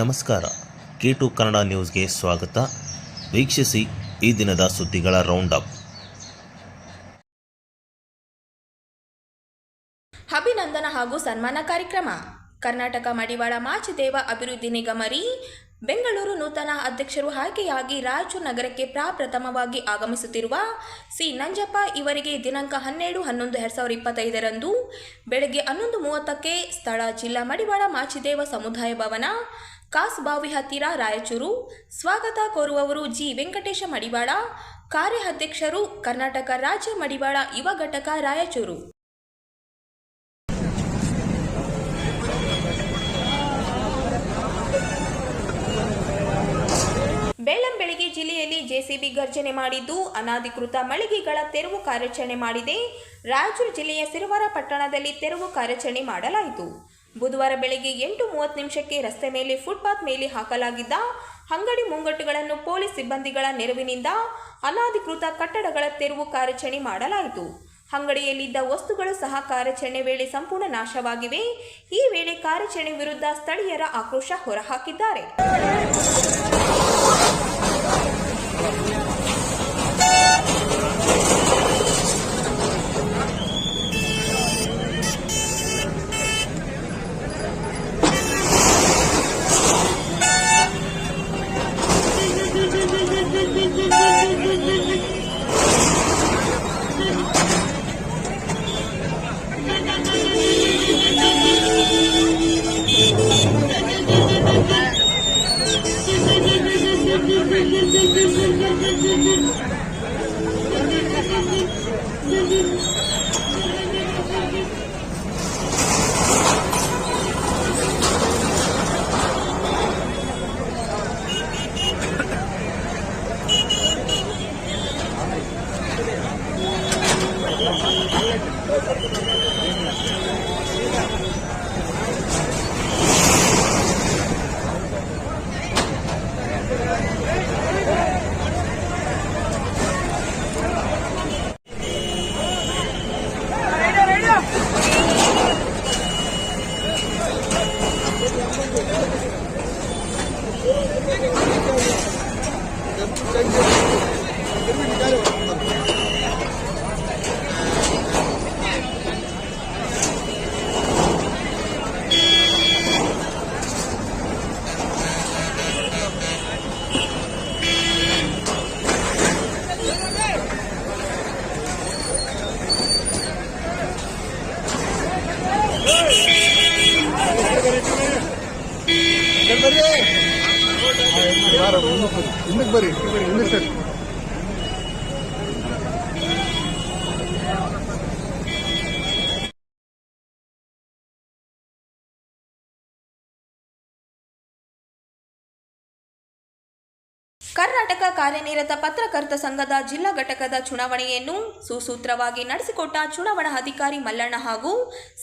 ನಮಸ್ಕಾರ. K to Kannada ನ್ಯೂಸ್ಗೆ ಸ್ವಾಗತ. ವೀಕ್ಷಿಸಿ ಈ ದಿನದ ಸುದ್ದಿಗಳ ರೌಂಡ್ ಅಪ್ ಅಭಿನಂದನ ಹಾಗೂ ಸನ್ಮಾನ ಕಾರ್ಯಕ್ರಮ. ಕರ್ನಾಟಕ ಮಡಿವಾಳ ಮಾಚಿದೇವ ಅಭಿವೃದ್ಧಿ ನಿಗಮರಿ ಬೆಂಗಳೂರು ನೂತನ ಅಧ್ಯಕ್ಷರು ಆಯ್ಕೆಯಾಗಿ ರಾಯಚೂರು ನಗರಕ್ಕೆ ಪ್ರಾಪ್ರಥಮವಾಗಿ ಆಗಮಿಸುತ್ತಿರುವ ಸಿ. ನಂಜಪ್ಪ ಇವರಿಗೆ ದಿನಾಂಕ ಹನ್ನೆರಡು, ಹನ್ನೊಂದು, ಎರಡು ಸಾವಿರದ ಇಪ್ಪತ್ತೈದರಂದು ಬೆಳಗ್ಗೆ ಹನ್ನೊಂದು ಮೂವತ್ತಕ್ಕೆ ಸ್ಥಳ ಜಿಲ್ಲಾ ಮಡಿವಾಳ ಮಾಚಿದೇವ ಸಮುದಾಯ ಭವನ, ಕಾಸ್ಬಾವಿ ಹತ್ತಿರ ರಾಯಚೂರು. ಸ್ವಾಗತ ಕೋರುವವರು ಜಿ. ವೆಂಕಟೇಶ ಮಡಿವಾಳ, ಕಾರ್ಯಾಧ್ಯಕ್ಷರು ಕರ್ನಾಟಕ ರಾಜ್ಯ ಮಡಿವಾಳ ಯುವ ಘಟಕ ರಾಯಚೂರು. ಬೆಳ್ಳಂಬೆಳಗ್ಗೆ ಜಿಲ್ಲೆಯಲ್ಲಿ ಜೆಸಿಬಿ ಗರ್ಜನೆ ಮಾಡಿದ್ದು, ಅನಧಿಕೃತ ಮಳಿಗೆಗಳ ತೆರವು ಕಾರ್ಯಾಚರಣೆ ಮಾಡಿದೆ. ರಾಯಚೂರು ಜಿಲ್ಲೆಯ ಸಿರುವಾರ ಪಟ್ಟಣದಲ್ಲಿ ತೆರವು ಕಾರ್ಯಾಚರಣೆ ಮಾಡಲಾಯಿತು. ಬುಧವಾರ ಬೆಳಗ್ಗೆ ಎಂಟು ಮೂವತ್ತು ನಿಮಿಷಕ್ಕೆ ರಸ್ತೆ ಮೇಲೆ ಫುಟ್ಪಾತ್ ಮೇಲೆ ಹಾಕಲಾಗಿದ್ದ ಅಂಗಡಿ ಮುಂಗಟ್ಟುಗಳನ್ನು ಪೊಲೀಸ್ ಸಿಬ್ಬಂದಿಗಳ ನೆರವಿನಿಂದ ಅನಧಿಕೃತ ಕಟ್ಟಡಗಳ ತೆರವು ಕಾರ್ಯಾಚರಣೆ ಮಾಡಲಾಯಿತು. ಅಂಗಡಿಯಲ್ಲಿದ್ದ ವಸ್ತುಗಳು ಸಹ ಕಾರ್ಯಾಚರಣೆ ವೇಳೆ ಸಂಪೂರ್ಣ ನಾಶವಾಗಿವೆ. ಈ ವೇಳೆ ಕಾರ್ಯಾಚರಣೆ ವಿರುದ್ಧ ಸ್ಥಳೀಯರ ಆಕ್ರೋಶ ಹೊರಹಾಕಿದ್ದಾರೆ. ಹಿಂದಕ್ಕೆ ಬರ್ರಿ ಹಿಂದಕ್ಕೆ ಕರ್ನಾಟಕ ಕಾರ್ಯನಿರತ ಪತ್ರಕರ್ತ ಸಂಘದ ಜಿಲ್ಲಾ ಘಟಕದ ಚುನಾವಣೆಯನ್ನು ಸುಸೂತ್ರವಾಗಿ ನಡೆಸಿಕೊಟ್ಟ ಚುನಾವಣಾ ಅಧಿಕಾರಿ ಮಲ್ಲಣ್ಣ ಹಾಗೂ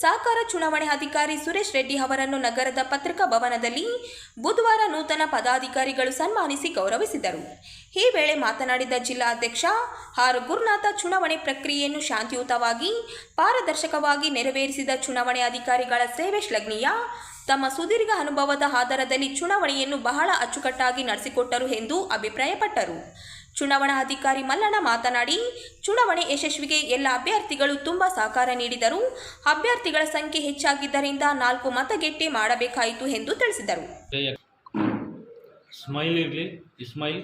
ಸಹಕಾರ ಚುನಾವಣೆ ಅಧಿಕಾರಿ ಸುರೇಶ್ ರೆಡ್ಡಿ ಅವರನ್ನು ನಗರದ ಪತ್ರಿಕಾ ಭವನದಲ್ಲಿ ಬುಧವಾರ ನೂತನ ಪದಾಧಿಕಾರಿಗಳು ಸನ್ಮಾನಿಸಿ ಗೌರವಿಸಿದರು. ಈ ವೇಳೆ ಮಾತನಾಡಿದ ಜಿಲ್ಲಾಧ್ಯಕ್ಷ ಆರ್ ಗುರುನಾಥ ಚುನಾವಣೆ ಪ್ರಕ್ರಿಯೆಯನ್ನು ಶಾಂತಿಯುತವಾಗಿ, ಪಾರದರ್ಶಕವಾಗಿ ನೆರವೇರಿಸಿದ ಚುನಾವಣೆ ಅಧಿಕಾರಿಗಳ ಸೇವೆ ಶ್ಲಾಘನೀಯ. ತಮ್ಮ ಸುದೀರ್ಘ ಅನುಭವದ ಆಧಾರದಲ್ಲಿ ಚುನಾವಣೆಯನ್ನು ಬಹಳ ಅಚ್ಚುಕಟ್ಟಾಗಿ ನಡೆಸಿಕೊಟ್ಟರು ಎಂದು ಅಭಿಪ್ರಾಯಪಟ್ಟರು. ಚುನಾವಣಾ ಅಧಿಕಾರಿ ಮಲ್ಲಣ್ಣ ಮಾತನಾಡಿ ಚುನಾವಣೆ ಯಶಸ್ವಿಗೆ ಎಲ್ಲ ಅಭ್ಯರ್ಥಿಗಳು ತುಂಬಾ ಸಹಕಾರ ನೀಡಿದರು. ಅಭ್ಯರ್ಥಿಗಳ ಸಂಖ್ಯೆ ಹೆಚ್ಚಾಗಿದ್ದರಿಂದ ನಾಲ್ಕು ಮತಗೆಟ್ಟೆ ಮಾಡಬೇಕಾಯಿತು ಎಂದು ತಿಳಿಸಿದರು. ಸ್ಮೈಲ್ ಇರಲಿ ಇಸ್ಮೈಲ್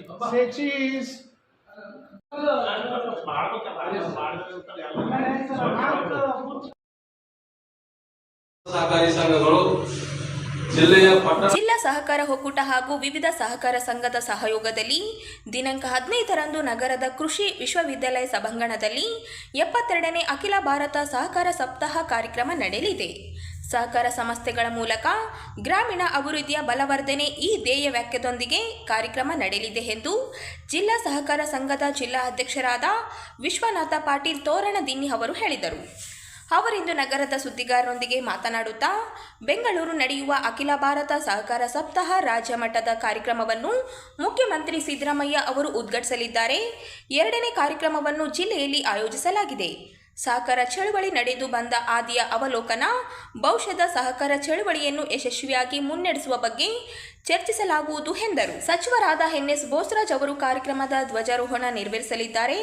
ಜಿಲ್ಲಾ ಸಹಕಾರ ಒಕ್ಕೂಟ ಹಾಗೂ ವಿವಿಧ ಸಹಕಾರ ಸಂಘದ ಸಹಯೋಗದಲ್ಲಿ ದಿನಾಂಕ ಹದಿನೈದರಂದು ನಗರದ ಕೃಷಿ ವಿಶ್ವವಿದ್ಯಾಲಯ ಸಭಾಂಗಣದಲ್ಲಿ ಎಪ್ಪತ್ತೆರಡನೇ ಅಖಿಲ ಭಾರತ ಸಹಕಾರ ಸಪ್ತಾಹ ಕಾರ್ಯಕ್ರಮ ನಡೆಯಲಿದೆ. ಸಹಕಾರ ಸಂಸ್ಥೆಗಳ ಮೂಲಕ ಗ್ರಾಮೀಣ ಅಭಿವೃದ್ಧಿಯ ಬಲವರ್ಧನೆ ಈ ಧ್ಯೇಯ ವ್ಯಾಖ್ಯದೊಂದಿಗೆ ಕಾರ್ಯಕ್ರಮ ನಡೆಯಲಿದೆ ಎಂದು ಜಿಲ್ಲಾ ಸಹಕಾರ ಸಂಘದ ಜಿಲ್ಲಾ ಅಧ್ಯಕ್ಷರಾದ ವಿಶ್ವನಾಥ ಪಾಟೀಲ್ ತೋರಣದಿನ್ನಿ ಅವರು ಹೇಳಿದರು. ಅವರಿಂದು ನಗರದ ಸುದ್ದಿಗಾರರೊಂದಿಗೆ ಮಾತನಾಡುತ್ತಾ, ಬೆಂಗಳೂರು ನಡೆಯುವ ಅಖಿಲ ಭಾರತ ಸಹಕಾರ ಸಪ್ತಾಹ ರಾಜ್ಯ ಮಟ್ಟದ ಕಾರ್ಯಕ್ರಮವನ್ನು ಮುಖ್ಯಮಂತ್ರಿ ಸಿದ್ದರಾಮಯ್ಯ ಅವರು ಉದ್ಘಾಟಿಸಲಿದ್ದಾರೆ. ಎರಡನೇ ಕಾರ್ಯಕ್ರಮವನ್ನು ಜಿಲ್ಲೆಯಲ್ಲಿ ಆಯೋಜಿಸಲಾಗಿದೆ. ಸಹಕಾರ ಚಳುವಳಿ ನಡೆದು ಬಂದ ಆದಿಯ ಅವಲೋಕನ, ಭವಿಷ್ಯದ ಸಹಕಾರ ಚಳುವಳಿಯನ್ನು ಯಶಸ್ವಿಯಾಗಿ ಮುನ್ನಡೆಸುವ ಬಗ್ಗೆ ಚರ್ಚಿಸಲಾಗುವುದು ಎಂದರು. ಸಚಿವರಾದ ಎನ್ಎಸ್ ಬೋಸರಾಜ್ ಅವರು ಕಾರ್ಯಕ್ರಮದ ಧ್ವಜಾರೋಹಣ ನೆರವೇರಿಸಲಿದ್ದಾರೆ.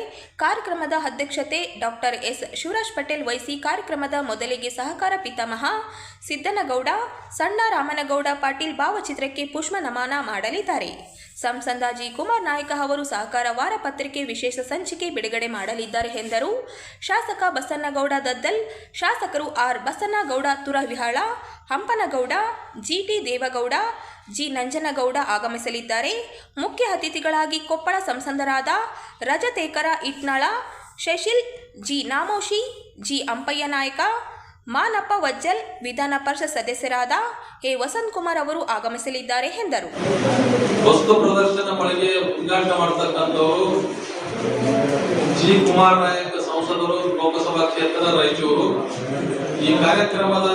ಕಾರ್ಯಕ್ರಮದ ಅಧ್ಯಕ್ಷತೆ ಡಾಕ್ಟರ್ ಎಸ್ ಶಿವರಾಜ್ ಪಟೇಲ್ ವಹಿಸಿ ಕಾರ್ಯಕ್ರಮದ ಮೊದಲಿಗೆ ಸಹಕಾರ ಪಿತಾಮಹ ಸಿದ್ದನಗೌಡ, ಸಣ್ಣ ರಾಮನಗೌಡ ಪಾಟೀಲ್ ಭಾವಚಿತ್ರಕ್ಕೆ ಪುಷ್ಪ ನಮನ ಮಾಡಲಿದ್ದಾರೆ. ಸಂಸದ ಕುಮಾರ್ ನಾಯಕ ಅವರು ಸಹಕಾರ ವಾರಪತ್ರಿಕೆ ವಿಶೇಷ ಸಂಚಿಕೆ ಬಿಡುಗಡೆ ಮಾಡಲಿದ್ದಾರೆ ಎಂದರು. ಶಾಸಕ ಬಸನ್ನಗೌಡ ದದ್ದಲ್, ಶಾಸಕರು R Basanagouda Turvihal, Hampanagouda, GT Devegowda, G Nanjanagouda ಆಗಮಿಸಲಿದ್ದಾರೆ. ಮುಖ್ಯ ಅತಿಥಿಗಳಾಗಿ ಕೊಪ್ಪಳ ಸಂಸದರಾದ ರಜತೇಕರ ಇಟ್ನಾಳ, ಶಶಿಲ್, ಜಿ ನಾಮೋಶಿ, ಜಿ ಅಂಪಯ್ಯ ನಾಯಕ, ಮಾನಪ್ಪ ವಜ್ಜಲ್, ವಿಧಾನ ಪರಿಷತ್ ಸದಸ್ಯರಾದ ಎ ವಸಂತ್ ಕುಮಾರ್ ಅವರು ಆಗಮಿಸಲಿದ್ದಾರೆ ಎಂದರು. ಪ್ರದರ್ಶನ ಮಳಿಗೆ ಉದ್ಘಾಟನೆ ಮಾಡ್ತಕ್ಕಂಥವರು ಜಿ. ಕುಮಾರ್ ನಾಯಕ್ ಸಂಸದರು, ಲೋಕಸಭಾ ಕ್ಷೇತ್ರ ರಾಯಚೂರು. ಈ ಕಾರ್ಯಕ್ರಮದ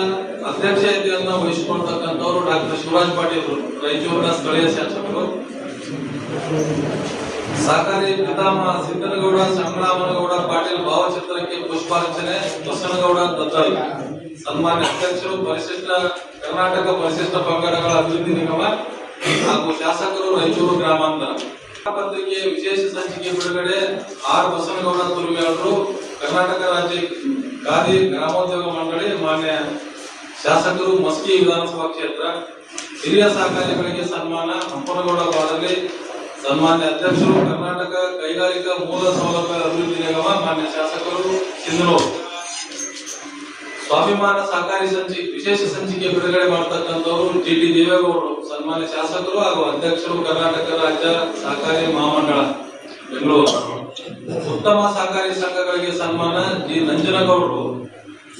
ಅಧ್ಯಕ್ಷತೆಯನ್ನು ವಹಿಸಿಕೊಳ್ತಕ್ಕಂಥವ್ರು ಡಾಕ್ಟರ್ ಶಿವರಾಜ್ ಪಾಟೀಲ್, ರಾಯಚೂರಿನ ಸ್ಥಳೀಯ ಶಾಸಕರು. ಸಹಕಾರಿ ಪಿತಾಮಹ ಸಿದ್ದನಗೌಡ ಸಂಗ್ರಾಮನಗೌಡ ಪಾಟೀಲ್ ಭಾವಚಿತ್ರಕ್ಕೆ ಪುಷ್ಪಾರ್ಚನೆ, ಬಸನಗೌಡ ದತ್ತಲ್ ಸನ್ಮಾನ್ಯ ಅಧ್ಯಕ್ಷರು, ಪರಿಶಿಷ್ಟ ಕರ್ನಾಟಕ ಪರಿಶಿಷ್ಟ ಪಂಗಡಗಳ ಅಭಿವೃದ್ಧಿ ನಿಗಮ ಹಾಗೂ ಶಾಸಕರು ರಾಯಚೂರು ಗ್ರಾಮಾಂತರ. ಪತ್ರಿಕೆ ವಿಶೇಷ ಸಂಚಿಕೆ ಬಿಡುಗಡೆ ಆರ್ ಬಸನಗೌಡ ತುರುವಿಯವರು ಕರ್ನಾಟಕ ರಾಜ್ಯ ಖಾದಿ ಗ್ರಾಮೋದ್ಯೋಗ ಮಂಡಳಿ ಮಾನ್ಯ ಶಾಸಕರು ಮಸ್ಕಿ ವಿಧಾನಸಭಾ ಕ್ಷೇತ್ರ. ಹಿರಿಯ ಸಹಕಾರಿಗಳಿಗೆ ಸನ್ಮಾನ, ಹಂಪನಗೌಡ ಬಾದಲಿ ಸನ್ಮಾನ್ಯ ಅಧ್ಯಕ್ಷರು, ಕರ್ನಾಟಕ ಕೈಗಾರಿಕಾ ಮೂಲ ಸೌಲಭ್ಯ ಅಭಿವೃದ್ಧಿ ನಿಗಮ ಮಾನ್ಯ ಶಾಸಕರು, ಸಿಂಧನೂರು. ಸ್ವಾಭಿಮಾನ ಸಹಕಾರಿ ಸಂಚಿ ವಿಶೇಷ ಸಂಚಿಕೆ ಬಿಡುಗಡೆ ಮಾಡತಕ್ಕಂಥವರು ಟಿ ದೇವೇಗೌಡರು, ಸನ್ಮಾನ್ಯ ಶಾಸಕರು ಹಾಗೂ ಅಧ್ಯಕ್ಷರು ಕರ್ನಾಟಕ ರಾಜ್ಯ ಸಹಕಾರಿ ಮಹಾಮಂಡಳ, ಬೆಂಗಳೂರು. ಉತ್ತಮ ಸಹಕಾರಿ ಸಂಘಗಳಿಗೆ ಸನ್ಮಾನ ಜಿ ನಂಜನಗೌಡರು.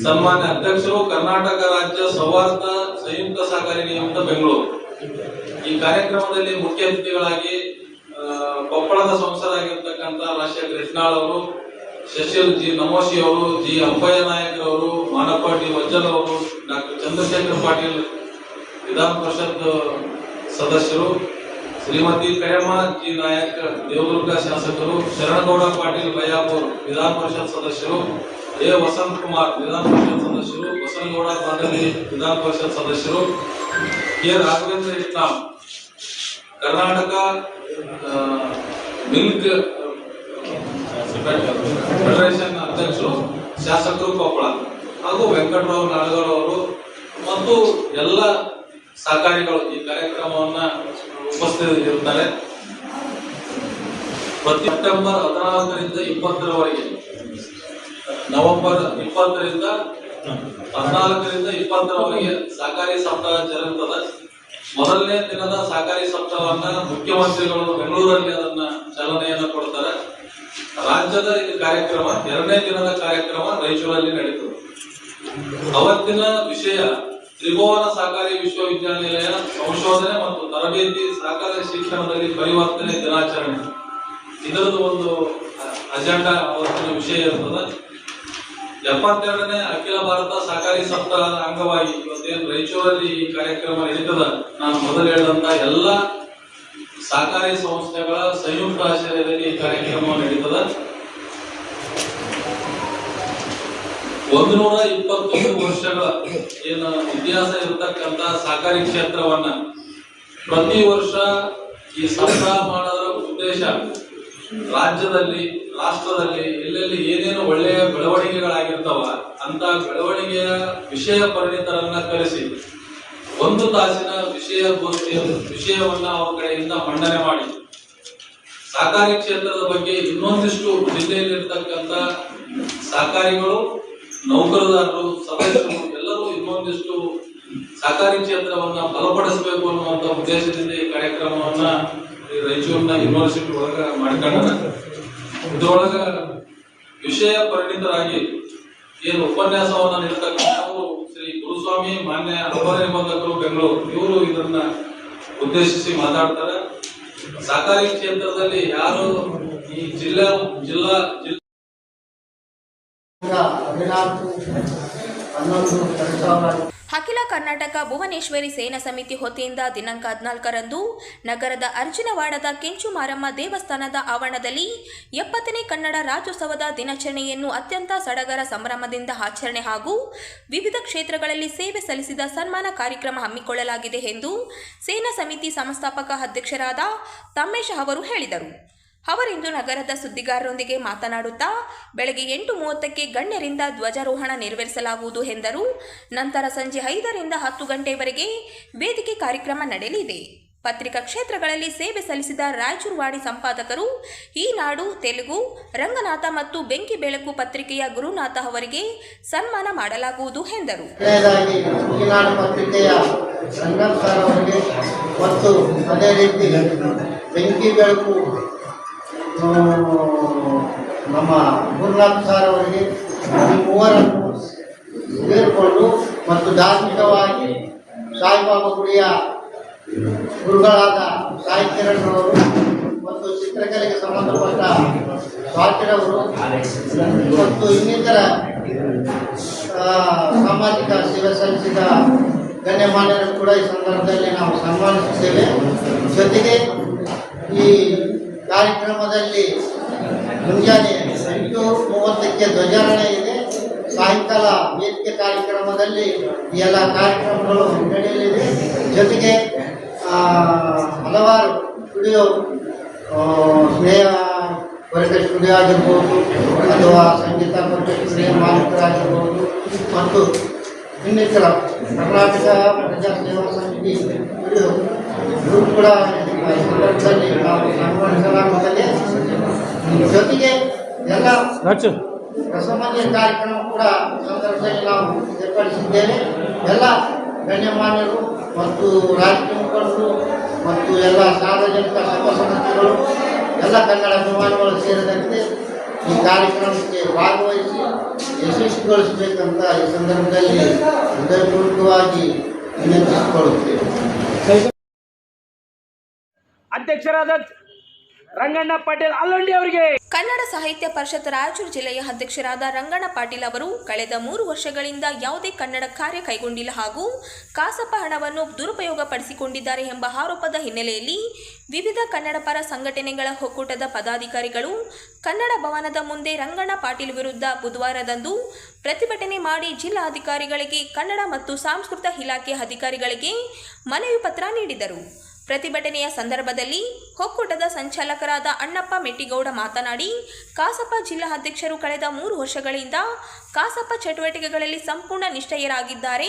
ಸನ್ಮಾನ್ಯ ಅಧ್ಯಕ್ಷರು ಕರ್ನಾಟಕ ರಾಜ್ಯ ಸೌಹಾರ್ದ ಸಂಯುಕ್ತ ಸಹಕಾರಿ ನಿಯಮಿತ ಬೆಂಗಳೂರು. ಈ ಕಾರ್ಯಕ್ರಮದಲ್ಲಿ ಮುಖ್ಯ ಅತಿಥಿಗಳಾಗಿ ಕೊಪ್ಪಳದ ಸಂಸದರಾಗಿರ್ತಕ್ಕಂಥ ರಾಜಶೇಖರ್ ಕೃಷ್ಣಾಳ್ ಅವರು ಶಶಿಲ್ ಜಿ. ನಮೋಶಿ ಅವರು, ಜಿ. ಅಂಪಯ್ಯ ನಾಯಕ್ ಅವರು, ಮಾನಪಾಟಿ ವಜ್ಜಲ್ ಅವರು, ಡಾಕ್ಟರ್ ಚಂದ್ರಶೇಖರ್ ಪಾಟೀಲ್ ವಿಧಾನ ಪರಿಷತ್ ಸದಸ್ಯರು, ಶ್ರೀಮತಿ ಕಯಮ್ಮ ಜಿ. ನಾಯಕ್, ದೇವದುರ್ಗ ಶಾಸಕರು, ಶರಣಗೌಡ ಪಾಟೀಲ್ ಬಯ್ಯಾಪುರ್ ವಿಧಾನ ಪರಿಷತ್ ಸದಸ್ಯರು, ಎ. ವಸಂತ್ ಕುಮಾರ್ ವಿಧಾನ ಪರಿಷತ್ ಸದಸ್ಯರು, ಬಸನಗೌಡ ಪಾಟೀಲ್ ವಿಧಾನ ಪರಿಷತ್ ಸದಸ್ಯರು, K. Raghavendra Islam, Karnataka milk federation ಅಧ್ಯಕ್ಷರು, ಶಾಸಕರು ಕೊಪ್ಪಳ ಹಾಗೂ ವೆಂಕಟರಾವ್ ನಾಡಗೌಡ ಅವರು ಮತ್ತು ಎಲ್ಲ ಸಹಕಾರಿಗಳು ಈ ಕಾರ್ಯಕ್ರಮವನ್ನ ಉಪಸ್ಥಿತರಿರುತ್ತಾರೆ. ಪ್ರತಿ ಸೆಪ್ಟೆಂಬರ್ ಹದಿನಾಲ್ಕರಿಂದ ಇಪ್ಪತ್ತರವರೆಗೆ, ನವೆಂಬರ್ ಇಪ್ಪತ್ತರಿಂದ ಹದಿನಾಲ್ಕರಿಂದ ಇಪ್ಪತ್ತರವರೆಗೆ ಸಹಕಾರಿ ಸಪ್ತಾಹ ಜರುಗುತ್ತದೆ. ಮೊದಲನೇ ದಿನದ ಸಹಕಾರಿ ಸಪ್ತಾಹವನ್ನ ಮುಖ್ಯಮಂತ್ರಿಗಳು ಬೆಂಗಳೂರಲ್ಲಿ ಅದನ್ನ ಚಾಲನೆಯನ್ನ ಕೊಡ್ತಾರೆ. ರಾಜ್ಯದ ಇದು ಕಾರ್ಯಕ್ರಮ, ಎರಡನೇ ದಿನದ ಕಾರ್ಯಕ್ರಮ ರಾಯಚೂರಲ್ಲಿ ನಡೀತದೆ ಅವತ್ತಿನ ವಿಷಯ ತ್ರಿಭುವನ ಸಹಕಾರಿ ವಿಶ್ವವಿದ್ಯಾನಿಲಯ ಸಂಶೋಧನೆ ಮತ್ತು ತರಬೇತಿ ಸಹಕಾರಿ ಶಿಕ್ಷಣದಲ್ಲಿ ಪರಿವರ್ತನೆ ದಿನಾಚರಣೆ. ಇದರದ್ದು ಒಂದು ಅಜೆಂಡಾ ಅವತ್ತಿನ ವಿಷಯ ಇರ್ತದೆ. ಎಪ್ಪತ್ತೆರಡನೇ ಅಖಿಲ ಭಾರತ ಸಹಕಾರಿ ಸಪ್ತಾಹದ ಅಂಗವಾಗಿ ಇವತ್ತೇನು ರಾಯಚೂರಲ್ಲಿ ಈ ಕಾರ್ಯಕ್ರಮ ನಡೀತದ? ನಾನು ಮೊದಲು ಹೇಳಿದಂತ ಎಲ್ಲ ಸಹಕಾರಿ ಸಂಸ್ಥೆಗಳ ಸಂಯುಕ್ತ ಆಶ್ರಯದಲ್ಲಿ ಕಾರ್ಯಕ್ರಮ ನಡೀತದ. ಒಂದು ಇಪ್ಪತ್ತೊಂದು ವರ್ಷಗಳ ಏನು ಇತಿಹಾಸ ಇರತಕ್ಕಂತ ಸಹಕಾರಿ ಕ್ಷೇತ್ರವನ್ನ ಪ್ರತಿ ವರ್ಷ ಈ ಸಂಗ್ರಹ ಮಾಡೋದರ ಉದ್ದೇಶ ರಾಜ್ಯದಲ್ಲಿ, ರಾಷ್ಟ್ರದಲ್ಲಿ ಎಲ್ಲೆಲ್ಲಿ ಏನೇನು ಒಳ್ಳೆಯ ಬೆಳವಣಿಗೆಗಳಾಗಿರ್ತಾವ, ಅಂತ ಬೆಳವಣಿಗೆಯ ವಿಷಯ ಪರಿಣಿತರನ್ನ ಕರೆಸಿ ಒಂದು ತಾಸಿನ ವಿಷಯ ಗೋಷ್ಠಿಯ ವಿಷಯವನ್ನ ಅವರ ಕಡೆಯಿಂದ ಮಂಡನೆ ಮಾಡಿ. ಸಹಕಾರಿ ಕ್ಷೇತ್ರದ ಬಗ್ಗೆ ಇನ್ನೊಂದಿಷ್ಟು ಜಿಲ್ಲೆಯಲ್ಲಿರ್ತಕ್ಕಂಥ ಸಹಕಾರಿಗಳು, ನೌಕರದಾರರು, ಸದಸ್ಯರು ಎಲ್ಲರೂ ಇನ್ನೊಂದಿಷ್ಟು ಸಹಕಾರಿ ಕ್ಷೇತ್ರವನ್ನ ಬಲಪಡಿಸಬೇಕು ಅನ್ನುವಂತ ಉದ್ದೇಶದಿಂದ ಈ ಕಾರ್ಯಕ್ರಮವನ್ನ ರಾಯಚೂರಿನ ಯೂನಿವರ್ಸಿಟಿ ಒಳಗ ಮಾಡ್ಕೊಂಡ ಇದ್ರೊಳಗ ವಿಷಯ ಪರಿಣಿತರಾಗಿ, ಏನು ಉಪನ್ಯಾಸವನ್ನ ನೀಡತಕ್ಕಂಥವರು ಶ್ರೀ ಗುರುಸ್ವಾಮಿ ಮಾನ್ಯ ನಿಬಂಧಕರು ಬೆಂಗಳೂರು. ಇವರು ಇದನ್ನ ಉದ್ದೇಶಿಸಿ ಮಾತಾಡ್ತಾರೆ. ಸಹಕಾರಿ ಕ್ಷೇತ್ರದಲ್ಲಿ ಯಾರು ಈ ಜಿಲ್ಲಾ ಜಿಲ್ಲಾ ಜಿಲ್ಲಾ ಅಖಿಲ ಕರ್ನಾಟಕ ಭುವನೇಶ್ವರಿ ಸೇನಾ ಸಮಿತಿ ಹೊತ್ತಿಯಿಂದ ದಿನಾಂಕ ಹದಿನಾಲ್ಕರಂದು ನಗರದ ಅರ್ಜುನವಾಡದ ಕೆಂಚು ಮಾರಮ್ಮ ದೇವಸ್ಥಾನದ ಆವರಣದಲ್ಲಿ ಎಪ್ಪತ್ತನೇ ಕನ್ನಡ ರಾಜ್ಯೋತ್ಸವದ ದಿನಾಚರಣೆಯನ್ನು ಅತ್ಯಂತ ಸಡಗರ ಸಂಭ್ರಮದಿಂದ ಆಚರಣೆ ಹಾಗೂ ವಿವಿಧ ಕ್ಷೇತ್ರಗಳಲ್ಲಿ ಸೇವೆ ಸಲ್ಲಿಸಿದ ಸನ್ಮಾನ ಕಾರ್ಯಕ್ರಮ ಹಮ್ಮಿಕೊಳ್ಳಲಾಗಿದೆ ಎಂದು ಸೇನಾ ಸಮಿತಿ ಸಂಸ್ಥಾಪಕ ಅಧ್ಯಕ್ಷರಾದ ತಮ್ಮೇಶ್ ಅವರು ಹೇಳಿದರು. ಅವರಿಂದು ನಗರದ ಸುದ್ದಿಗಾರರೊಂದಿಗೆ ಮಾತನಾಡುತ್ತಾ, ಬೆಳಗ್ಗೆ ಎಂಟು ಮೂವತ್ತಕ್ಕೆ ಗಣ್ಯರಿಂದ ಧ್ವಜಾರೋಹಣ ನೆರವೇರಿಸಲಾಗುವುದು ಎಂದರು. ನಂತರ ಸಂಜೆ ಐದರಿಂದ ಹತ್ತು ಗಂಟೆವರೆಗೆ ವೇದಿಕೆ ಕಾರ್ಯಕ್ರಮ ನಡೆಯಲಿದೆ. ಪತ್ರಿಕಾ ಕ್ಷೇತ್ರಗಳಲ್ಲಿ ಸೇವೆ ಸಲ್ಲಿಸಿದ ರಾಯಚೂರು ವಾಣಿ ಸಂಪಾದಕರು ಈ ನಾಡು ತೆಲುಗು, ರಂಗನಾಥ ಮತ್ತು ಬೆಂಕಿ ಬೆಳಕು ಪತ್ರಿಕೆಯ ಗುರುನಾಥ ಅವರಿಗೆ ಸನ್ಮಾನ ಮಾಡಲಾಗುವುದು ಎಂದರು. ಬೆಂಕಿ ಬೆಳಕು ನಮ್ಮ ಗುರುನಾಥ್ ಸಾರ್ ಅವರಿಗೆ ಮೂವರನ್ನು ಸೇರಿಕೊಂಡು ಮತ್ತು ಧಾರ್ಮಿಕವಾಗಿ ಸಾಯಿಬಾಬಾ ಗುಡಿಯ ಗುರುಗಳಾದ ಸಾಯಿ ಕಿರಣ್ ಅವರು ಮತ್ತು ಚಿತ್ರಕಲೆಗೆ ಸಂಬಂಧಪಟ್ಟ ಸ್ವಾತಿರವರು ಮತ್ತು ಇನ್ನಿತರ ಸಾಮಾಜಿಕ ಸೇವೆ ಸಲ್ಲಿಸಿದ ಗಣ್ಯಮಾನ್ಯರು ಕೂಡ ಈ ಸಂದರ್ಭದಲ್ಲಿ ನಾವು ಸನ್ಮಾನಿಸುತ್ತೇವೆ. ಜೊತೆಗೆ ಈ ಕಾರ್ಯಕ್ರಮದಲ್ಲಿ ಮುಂಜಾನೆ ಎಂಟು ಮೂವತ್ತಕ್ಕೆ ಧ್ವಜಾರೋಹಣ ಇದೆ. ಸಾಯಂಕಾಲ ವೇದಿಕೆ ಕಾರ್ಯಕ್ರಮದಲ್ಲಿ ಈ ಎಲ್ಲ ಕಾರ್ಯಕ್ರಮಗಳು ನಡೆಯಲಿದೆ. ಜೊತೆಗೆ ಹಲವಾರು ಸ್ಟುಡಿಯೋ ಸ್ನೇಹ ವರ್ಗ ಸ್ಟುಡಿಯೋ ಆಗಿರ್ಬೋದು, ಅಥವಾ ಸಂಗೀತ ವರ್ಗ ಸ್ನೇಹ ಮಾಲೀಕರಾಗಿರ್ಬೋದು, ಮತ್ತು ಇನ್ನಿತರ ಕರ್ನಾಟಕ ಪ್ರಜಾ ಸೇವಾ ಸಮಿತಿ ಇವರು ಕೂಡ ಸಂದರ್ಭದಲ್ಲಿ ನಾವು ಸನ್ಮಾನಿಸಲಾಗುತ್ತದೆ ಜೊತೆಗೆ ಎಲ್ಲ ರಸಮಂಜೆ ಕಾರ್ಯಕ್ರಮ ಕೂಡ ಸಂದರ್ಭದಲ್ಲಿ ನಾವು ಏರ್ಪಡಿಸಿದ್ದೇವೆ. ಎಲ್ಲ ಗಣ್ಯಮಾನ್ಯರು ಮತ್ತು ರಾಜಕೀಯ ಮುಖಂಡರು ಮತ್ತು ಎಲ್ಲ ಸಾರ್ವಜನಿಕ ಸಂಘ ಸಂಸ್ಥೆಗಳು ಎಲ್ಲ ಕನ್ನಡ ಅಭಿಮಾನಿಗಳು ಸೇರಿದಂತೆ ಈ ಕಾರ್ಯಕ್ರಮಕ್ಕೆ ಭಾಗವಹಿಸಿ ಯಶಸ್ವಿಗೊಳಿಸಬೇಕಂತ ಈ ಸಂದರ್ಭದಲ್ಲಿ ಹೃದಯಪೂರ್ವಕವಾಗಿ ವಿನಂತಿಸಿಕೊಳ್ಳುತ್ತೇವೆ. ಅಧ್ಯಕ್ಷರಾದ ರಂಗಣ್ಣ ಪಾಟೀಲ್ ಅಲ್ಲೊಂಡಿ ಅವರಿಗೆ. ಕನ್ನಡ ಸಾಹಿತ್ಯ ಪರಿಷತ್ ರಾಯಚೂರು ಜಿಲ್ಲೆಯ ಅಧ್ಯಕ್ಷರಾದ ರಂಗಣ್ಣ ಪಾಟೀಲ್ ಅವರು ಕಳೆದ ಮೂರು ವರ್ಷಗಳಿಂದ ಯಾವುದೇ ಕನ್ನಡ ಕಾರ್ಯ ಕೈಗೊಂಡಿಲ್ಲ ಹಾಗೂ ಕಾಸಪ್ಪ ಹಣವನ್ನು ದುರುಪಯೋಗ ಪಡಿಸಿಕೊಂಡಿದ್ದಾರೆ ಎಂಬ ಆರೋಪದ ಹಿನ್ನೆಲೆಯಲ್ಲಿ ವಿವಿಧ ಕನ್ನಡ ಪರ ಸಂಘಟನೆಗಳ ಒಕ್ಕೂಟದ ಪದಾಧಿಕಾರಿಗಳು ಕನ್ನಡ ಭವನದ ಮುಂದೆ ರಂಗಣ್ಣ ಪಾಟೀಲ್ ವಿರುದ್ಧ ಬುಧವಾರದಂದು ಪ್ರತಿಭಟನೆ ಮಾಡಿ ಜಿಲ್ಲಾಧಿಕಾರಿಗಳಿಗೆ ಕನ್ನಡ ಮತ್ತು ಸಾಂಸ್ಕೃತಿಕ ಇಲಾಖೆ ಅಧಿಕಾರಿಗಳಿಗೆ ಮನವಿ ಪತ್ರ ನೀಡಿದರು. ಪ್ರತಿಭಟನೆಯ ಸಂದರ್ಭದಲ್ಲಿ ಒಕ್ಕೂಟದ ಸಂಚಾಲಕರಾದ ಅಣ್ಣಪ್ಪ ಮೆಟ್ಟಿಗೌಡ ಮಾತನಾಡಿ ಕಾಸಪ ಜಿಲ್ಲಾ ಅಧ್ಯಕ್ಷರು ಕಳೆದ ಮೂರು ವರ್ಷಗಳಿಂದ ಕಾಸಪ ಚಟುವಟಿಕೆಗಳಲ್ಲಿ ಸಂಪೂರ್ಣ ನಿಷ್ಠೆಯರಾಗಿದ್ದಾರೆ.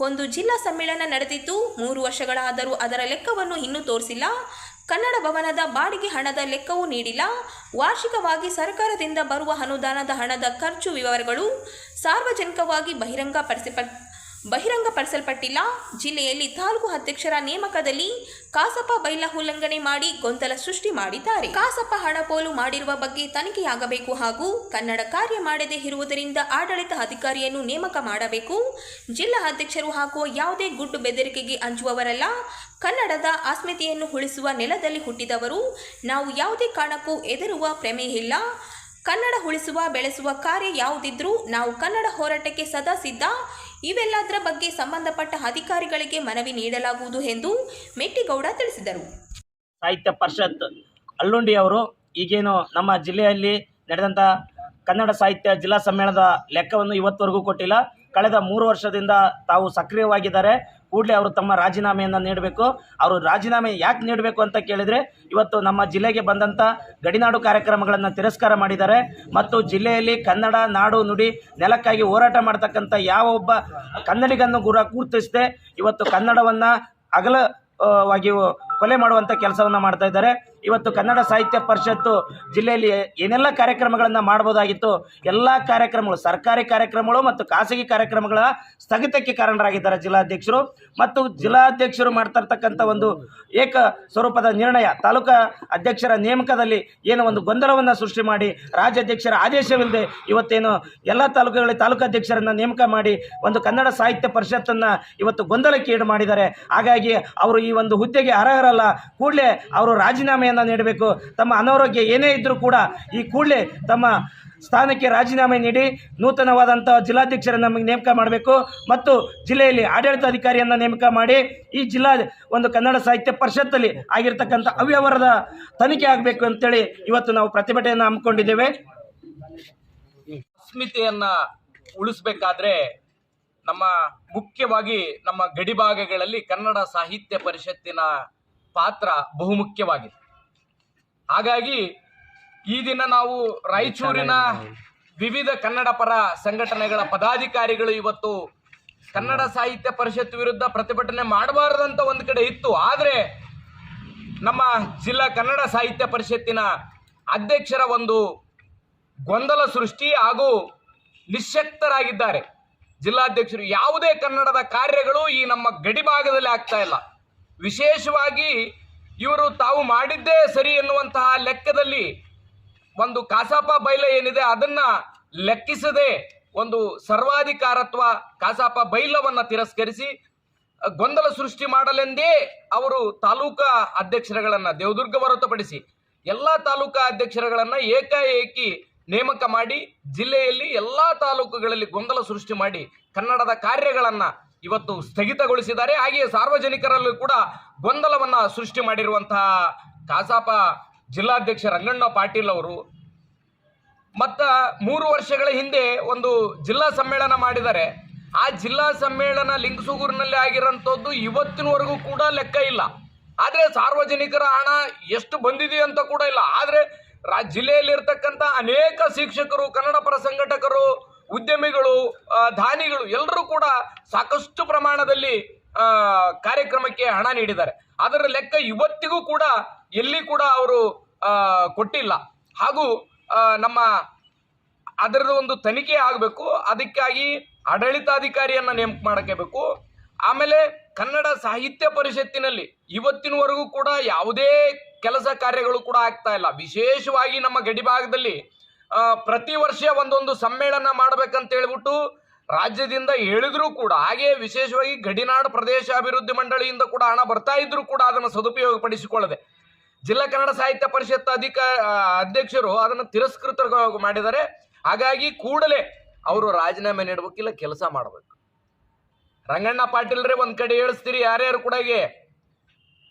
ಒಂದು ಜಿಲ್ಲಾ ಸಮ್ಮೇಳನ ನಡೆದಿದ್ದು, ಮೂರು ವರ್ಷಗಳಾದರೂ ಅದರ ಲೆಕ್ಕವನ್ನು ಇನ್ನೂ ತೋರಿಸಿಲ್ಲ. ಕನ್ನಡ ಭವನದ ಬಾಡಿಗೆ ಹಣದ ಲೆಕ್ಕವೂ ನೀಡಿಲ್ಲ. ವಾರ್ಷಿಕವಾಗಿ ಸರ್ಕಾರದಿಂದ ಬರುವ ಅನುದಾನದ ಹಣದ ಖರ್ಚು ವಿವರಗಳು ಸಾರ್ವಜನಿಕವಾಗಿ ಬಹಿರಂಗಪಡಿಸಪ ಬಹಿರಂಗಪಡಿಸಲ್ಪಟ್ಟಿಲ್ಲ. ಜಿಲ್ಲೆಯಲ್ಲಿ ತಾಲೂಕು ಅಧ್ಯಕ್ಷರ ನೇಮಕದಲ್ಲಿ ಕಾಸಪ ಬೈಲ ಉಲ್ಲಂಘನೆ ಮಾಡಿ ಗೊಂದಲ ಸೃಷ್ಟಿ ಮಾಡಿದ್ದಾರೆ. ಕಾಸಪ್ಪ ಹಣ ಪೋಲು ಮಾಡಿರುವ ಬಗ್ಗೆ ತನಿಖೆಯಾಗಬೇಕು ಹಾಗೂ ಕನ್ನಡ ಕಾರ್ಯ ಮಾಡದೇ ಇರುವುದರಿಂದ ಆಡಳಿತ ಅಧಿಕಾರಿಯನ್ನು ನೇಮಕ ಮಾಡಬೇಕು. ಜಿಲ್ಲಾ ಅಧ್ಯಕ್ಷರು ಹಾಕುವ ಯಾವುದೇ ಗುಡ್ಡು ಬೆದರಿಕೆಗೆ ಅಂಜುವವರಲ್ಲ. ಕನ್ನಡದ ಅಸ್ಮಿತೆಯನ್ನು ಉಳಿಸುವ ನೆಲದಲ್ಲಿ ಹುಟ್ಟಿದವರು. ನಾವು ಯಾವುದೇ ಕಾರಣಕ್ಕೂ ಎದುರುವ ಪ್ರಮೇಯಿಲ್ಲ ಕನ್ನಡ ಉಳಿಸುವ, ಬೆಳೆಸುವ ಕಾರ್ಯ ಯಾವುದಿದ್ರೂ ನಾವು ಕನ್ನಡ ಹೋರಾಟಕ್ಕೆ ಸದಾ ಸಿದ್ಧ. ಇವೆಲ್ಲದರ ಬಗ್ಗೆ ಸಂಬಂಧಪಟ್ಟ ಅಧಿಕಾರಿಗಳಿಗೆ ಮನವಿ ನೀಡಲಾಗುವುದು ಎಂದು ಮೆಟ್ಟಿಗೌಡ ತಿಳಿಸಿದರು. ಸಾಹಿತ್ಯ ಪರಿಷತ್ ಅಲ್ಲುಂಡಿ ಅವರು ಈಗೇನು ನಮ್ಮ ಜಿಲ್ಲೆಯಲ್ಲಿ ನಡೆದಂಥ ಕನ್ನಡ ಸಾಹಿತ್ಯ ಜಿಲ್ಲಾ ಸಮ್ಮೇಳನದ ಲೆಕ್ಕವನ್ನು ಇವತ್ತವರೆಗೂ ಕೊಟ್ಟಿಲ್ಲ. ಕಳೆದ ಮೂರು ವರ್ಷದಿಂದ ತಾವು ಸಕ್ರಿಯವಾಗಿದ್ದಾರೆ. ಕೂಡಲೇ ಅವರು ತಮ್ಮ ರಾಜೀನಾಮೆಯನ್ನು ನೀಡಬೇಕು. ಅವರು ರಾಜೀನಾಮೆ ಯಾಕೆ ನೀಡಬೇಕು ಅಂತ ಕೇಳಿದರೆ, ಇವತ್ತು ನಮ್ಮ ಜಿಲ್ಲೆಗೆ ಬಂದಂಥ ಗಡಿನಾಡು ಕಾರ್ಯಕ್ರಮಗಳನ್ನು ತಿರಸ್ಕಾರ ಮಾಡಿದ್ದಾರೆ. ಮತ್ತು ಜಿಲ್ಲೆಯಲ್ಲಿ ಕನ್ನಡ, ನಾಡು, ನುಡಿ ನೆಲಕ್ಕಾಗಿ ಹೋರಾಟ ಮಾಡ್ತಕ್ಕಂಥ ಯಾವ ಒಬ್ಬ ಕನ್ನಡಿಗನ್ನು ಗುರ ಗುರುತಿಸದೆ ಇವತ್ತು ಕನ್ನಡವನ್ನು ಅಗಲ ವಾಗಿ ಕೊಲೆ ಮಾಡುವಂಥ ಕೆಲಸವನ್ನು ಮಾಡ್ತಾ ಇದ್ದಾರೆ. ಇವತ್ತು ಕನ್ನಡ ಸಾಹಿತ್ಯ ಪರಿಷತ್ತು ಜಿಲ್ಲೆಯಲ್ಲಿ ಏನೆಲ್ಲ ಕಾರ್ಯಕ್ರಮಗಳನ್ನು ಮಾಡ್ಬೋದಾಗಿತ್ತು, ಎಲ್ಲ ಕಾರ್ಯಕ್ರಮಗಳು ಸರ್ಕಾರಿ ಕಾರ್ಯಕ್ರಮಗಳು ಮತ್ತು ಖಾಸಗಿ ಕಾರ್ಯಕ್ರಮಗಳ ಸ್ಥಗಿತಕ್ಕೆ ಕಾರಣರಾಗಿದ್ದಾರೆ ಜಿಲ್ಲಾಧ್ಯಕ್ಷರು. ಮತ್ತು ಜಿಲ್ಲಾಧ್ಯಕ್ಷರು ಮಾಡ್ತಾ ಇರ್ತಕ್ಕಂಥ ಒಂದು ಏಕ ಸ್ವರೂಪದ ನಿರ್ಣಯ, ತಾಲೂಕಾ ಅಧ್ಯಕ್ಷರ ನೇಮಕದಲ್ಲಿ ಏನು ಒಂದು ಗೊಂದಲವನ್ನು ಸೃಷ್ಟಿ ಮಾಡಿ ರಾಜ್ಯಾಧ್ಯಕ್ಷರ ಆದೇಶವಿಲ್ಲದೆ ಇವತ್ತೇನು ಎಲ್ಲ ತಾಲೂಕುಗಳಲ್ಲಿ ತಾಲೂಕಾಧ್ಯಕ್ಷರನ್ನು ನೇಮಕ ಮಾಡಿ ಒಂದು ಕನ್ನಡ ಸಾಹಿತ್ಯ ಪರಿಷತ್ತನ್ನು ಇವತ್ತು ಗೊಂದಲಕ್ಕೆ ಈಡು ಮಾಡಿದ್ದಾರೆ. ಹಾಗಾಗಿ ಅವರು ಈ ಒಂದು ಹುದ್ದೆಗೆ ಅರ್ಹರಲ್ಲ, ಕೂಡಲೇ ಅವರು ರಾಜೀನಾಮೆಯನ್ನು ನೀಡಬೇಕು. ತಮ್ಮ ಅನಾರೋಗ್ಯ ಏನೇ ಇದ್ದರೂ ಕೂಡ ಈ ಕೂಡಲೇ ತಮ್ಮ ಸ್ಥಾನಕ್ಕೆ ರಾಜೀನಾಮೆ ನೀಡಿ ನೂತನವಾದಂಥ ಜಿಲ್ಲಾಧ್ಯಕ್ಷರನ್ನು ನಮಗೆ ನೇಮಕ ಮಾಡಬೇಕು. ಮತ್ತು ಜಿಲ್ಲೆಯಲ್ಲಿ ಆಡಳಿತಾಧಿಕಾರಿಯನ್ನು ನೇಮಕ ಮಾಡಿ ಈ ಜಿಲ್ಲಾ ಒಂದು ಕನ್ನಡ ಸಾಹಿತ್ಯ ಪರಿಷತ್ತಲ್ಲಿ ಆಗಿರ್ತಕ್ಕಂಥ ಅವ್ಯವಹಾರದ ತನಿಖೆ ಆಗಬೇಕು ಅಂತೇಳಿ ಇವತ್ತು ನಾವು ಪ್ರತಿಭಟನೆಯನ್ನು ಹಮ್ಮಿಕೊಂಡಿದ್ದೇವೆ. ಅಸ್ಮಿತೆಯನ್ನು ಉಳಿಸ್ಬೇಕಾದ್ರೆ ನಮ್ಮ ಮುಖ್ಯವಾಗಿ ನಮ್ಮ ಗಡಿಭಾಗಗಳಲ್ಲಿ ಕನ್ನಡ ಸಾಹಿತ್ಯ ಪರಿಷತ್ತಿನ ಪಾತ್ರ ಬಹುಮುಖ್ಯವಾಗಿದೆ. ಹಾಗಾಗಿ ಈ ದಿನ ನಾವು ರಾಯಚೂರಿನ ವಿವಿಧ ಕನ್ನಡ ಪರ ಸಂಘಟನೆಗಳ ಪದಾಧಿಕಾರಿಗಳು ಇವತ್ತು ಕನ್ನಡ ಸಾಹಿತ್ಯ ಪರಿಷತ್ ವಿರುದ್ಧ ಪ್ರತಿಭಟನೆ ಮಾಡಬಾರದಂತ ಒಂದು ಕಡೆ ಇತ್ತು. ಆದರೆ ನಮ್ಮ ಜಿಲ್ಲಾ ಕನ್ನಡ ಸಾಹಿತ್ಯ ಪರಿಷತ್ತಿನ ಅಧ್ಯಕ್ಷರ ಒಂದು ಗೊಂದಲ ಸೃಷ್ಟಿ ಹಾಗೂ ನಿಶಕ್ತರಾಗಿದ್ದಾರೆ. ಜಿಲ್ಲಾಧ್ಯಕ್ಷರು ಯಾವುದೇ ಕನ್ನಡದ ಕಾರ್ಯಗಳು ಈ ನಮ್ಮ ಗಡಿ ಭಾಗದಲ್ಲಿ ಆಗ್ತಾ ಇಲ್ಲ. ವಿಶೇಷವಾಗಿ ಇವರು ತಾವು ಮಾಡಿದ್ದೇ ಸರಿ ಎನ್ನುವಂತಹ ಲೆಕ್ಕದಲ್ಲಿ ಒಂದು ಕಾಸಾಪ ಬೈಲ ಏನಿದೆ ಅದನ್ನ ಲೆಕ್ಕಿಸದೆ ಒಂದು ಸರ್ವಾಧಿಕಾರತ್ವ ಕಾಸಾಪ ಬೈಲವನ್ನ ತಿರಸ್ಕರಿಸಿ ಗೊಂದಲ ಸೃಷ್ಟಿ ಮಾಡಲೆಂದೇ ಅವರು ತಾಲೂಕಾ ಅಧ್ಯಕ್ಷರುಗಳನ್ನ, ದೇವದುರ್ಗ ಹೊರತುಪಡಿಸಿ ಎಲ್ಲ ತಾಲೂಕಾ ಅಧ್ಯಕ್ಷರುಗಳನ್ನ ಏಕಾಏಕಿ ನೇಮಕ ಮಾಡಿ, ಜಿಲ್ಲೆಯಲ್ಲಿ ಎಲ್ಲ ತಾಲೂಕುಗಳಲ್ಲಿ ಗೊಂದಲ ಸೃಷ್ಟಿ ಮಾಡಿ, ಕನ್ನಡದ ಕಾರ್ಯಗಳನ್ನ ಇವತ್ತು ಸ್ಥಗಿತಗೊಳಿಸಿದ್ದಾರೆ. ಹಾಗೆಯೇ ಸಾರ್ವಜನಿಕರಲ್ಲೂ ಕೂಡ ಗೊಂದಲವನ್ನ ಸೃಷ್ಟಿ ಮಾಡಿರುವಂತಹ ಕಸಾಪ ಜಿಲ್ಲಾಧ್ಯಕ್ಷ ರಂಗಣ್ಣ ಪಾಟೀಲ್ ಅವರು. ಮತ್ತ ಮೂರು ವರ್ಷಗಳ ಹಿಂದೆ ಒಂದು ಜಿಲ್ಲಾ ಸಮ್ಮೇಳನ ಮಾಡಿದ್ದಾರೆ. ಆ ಜಿಲ್ಲಾ ಸಮ್ಮೇಳನ ಲಿಂಗಸೂಗೂರಿನಲ್ಲಿ ಆಗಿರೋಂಥದ್ದು ಇವತ್ತಿನವರೆಗೂ ಕೂಡ ಲೆಕ್ಕ ಇಲ್ಲ. ಆದರೆ ಸಾರ್ವಜನಿಕರ ಹಣ ಎಷ್ಟು ಬಂದಿದೆ ಅಂತ ಕೂಡ ಇಲ್ಲ. ಆದರೆ ರಾ, ಜಿಲ್ಲೆಯಲ್ಲಿರ್ತಕ್ಕಂಥ ಅನೇಕ ಶಿಕ್ಷಕರು, ಕನ್ನಡ ಪರ ಸಂಘಟಕರು ಉದ್ಯಮಿಗಳು ದಾನಿಗಳು ಎಲ್ಲರೂ ಕೂಡ ಸಾಕಷ್ಟು ಪ್ರಮಾಣದಲ್ಲಿ ಕಾರ್ಯಕ್ರಮಕ್ಕೆ ಹಣ ನೀಡಿದ್ದಾರೆ. ಅದರ ಲೆಕ್ಕ ಇವತ್ತಿಗೂ ಕೂಡ ಎಲ್ಲಿ ಕೂಡ ಅವರು ಕೊಟ್ಟಿಲ್ಲ. ಹಾಗೂ ನಮ್ಮ ಅದರದ್ದು ಒಂದು ತನಿಖೆ ಆಗಬೇಕು. ಅದಕ್ಕಾಗಿ ಆಡಳಿತಾಧಿಕಾರಿಯನ್ನು ನೇಮಕ ಮಾಡಕ್ಕೆ ಆಮೇಲೆ ಕನ್ನಡ ಸಾಹಿತ್ಯ ಪರಿಷತ್ತಿನಲ್ಲಿ ಇವತ್ತಿನವರೆಗೂ ಕೂಡ ಯಾವುದೇ ಕೆಲಸ ಕಾರ್ಯಗಳು ಕೂಡ ಆಗ್ತಾ ಇಲ್ಲ. ವಿಶೇಷವಾಗಿ ನಮ್ಮ ಗಡಿಭಾಗದಲ್ಲಿ ಪ್ರತಿ ವರ್ಷ ಒಂದೊಂದು ಸಮ್ಮೇಳನ ಮಾಡ್ಬೇಕಂತ ಹೇಳ್ಬಿಟ್ಟು ರಾಜ್ಯದಿಂದ ಹೇಳಿದ್ರು ಕೂಡ, ಹಾಗೆ ವಿಶೇಷವಾಗಿ ಗಡಿನಾಡು ಪ್ರದೇಶ ಅಭಿವೃದ್ಧಿ ಮಂಡಳಿಯಿಂದ ಕೂಡ ಹಣ ಬರ್ತಾ ಇದ್ರು ಕೂಡ ಅದನ್ನು ಸದುಪಯೋಗ ಪಡಿಸಿಕೊಳ್ಳದೆ ಜಿಲ್ಲಾ ಕನ್ನಡ ಸಾಹಿತ್ಯ ಪರಿಷತ್ ಅಧಿಕ ಅಧ್ಯಕ್ಷರು ಅದನ್ನು ತಿರಸ್ಕೃತ ಮಾಡಿದ್ದಾರೆ. ಹಾಗಾಗಿ ಕೂಡಲೇ ಅವರು ರಾಜೀನಾಮೆ ನೀಡಬೇಕಿಲ್ಲ, ಕೆಲಸ ಮಾಡಬೇಕು. ರಂಗಣ್ಣ ಪಾಟೀಲ್ರೇ ಒಂದ್ ಕಡೆ ಹೇಳಿಸ್ತೀರಿ, ಯಾರ್ಯಾರು ಕೂಡ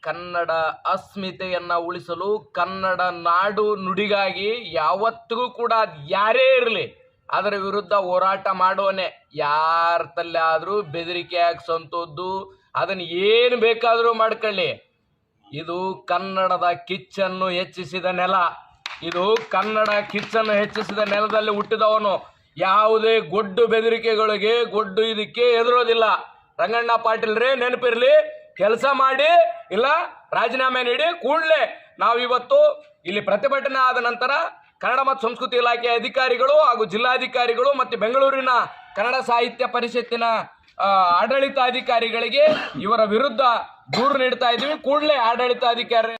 ಕನ್ನಡ ಅಸ್ಮಿತೆಯನ್ನ ಉಳಿಸಲು ಕನ್ನಡ ನಾಡು ನುಡಿಗಾಗಿ ಯಾವತ್ತಿಗೂ ಕೂಡ ಯಾರೇ ಇರಲಿ, ಅದರ ವಿರುದ್ಧ ಹೋರಾಟ ಮಾಡೋನೆ ಯಾರ ತಲ್ಲಾದರೂ ಬೆದರಿಕೆ ಹಾಕ್ಸೋಂಥದ್ದು ಅದನ್ನ ಏನು ಬೇಕಾದರೂ ಮಾಡ್ಕೊಳ್ಳಿ. ಇದು ಕನ್ನಡದ ಕಿಚ್ಚನ್ನು ಹೆಚ್ಚಿಸಿದ ನೆಲ. ಇದು ಕನ್ನಡ ಕಿಚ್ಚನ್ನು ಹೆಚ್ಚಿಸಿದ ನೆಲದಲ್ಲಿ ಹುಟ್ಟಿದವನು. ಯಾವುದೇ ಗೊಡ್ಡು ಬೆದರಿಕೆಗಳಿಗೆ ಗೊಡ್ಡು ಇದಕ್ಕೆ ಎದುರೋದಿಲ್ಲ ರಂಗಣ್ಣ ಪಾಟೀಲ್ರೇ ನೆನಪಿರ್ಲಿ ಕೆಲಸ ಮಾಡಿ ಇಲ್ಲ ರಾಜೀನಾಮೆ ನೀಡಿ ಕೂಡಲೇ ನಾವಿವತ್ತು ಇಲ್ಲಿ ಪ್ರತಿಭಟನೆ ಆದ ನಂತರ ಕನ್ನಡ ಮತ್ತು ಸಂಸ್ಕೃತಿ ಇಲಾಖೆ ಅಧಿಕಾರಿಗಳು ಹಾಗೂ ಜಿಲ್ಲಾಧಿಕಾರಿಗಳು ಮತ್ತು ಬೆಂಗಳೂರಿನ ಕನ್ನಡ ಸಾಹಿತ್ಯ ಪರಿಷತ್ತಿನ ಆಡಳಿತಾಧಿಕಾರಿಗಳಿಗೆ ಇವರ ವಿರುದ್ಧ ದೂರು ನೀಡ್ತಾ ಇದ್ದೀವಿ. ಕೂಡಲೇ ಆಡಳಿತಾಧಿಕಾರಿ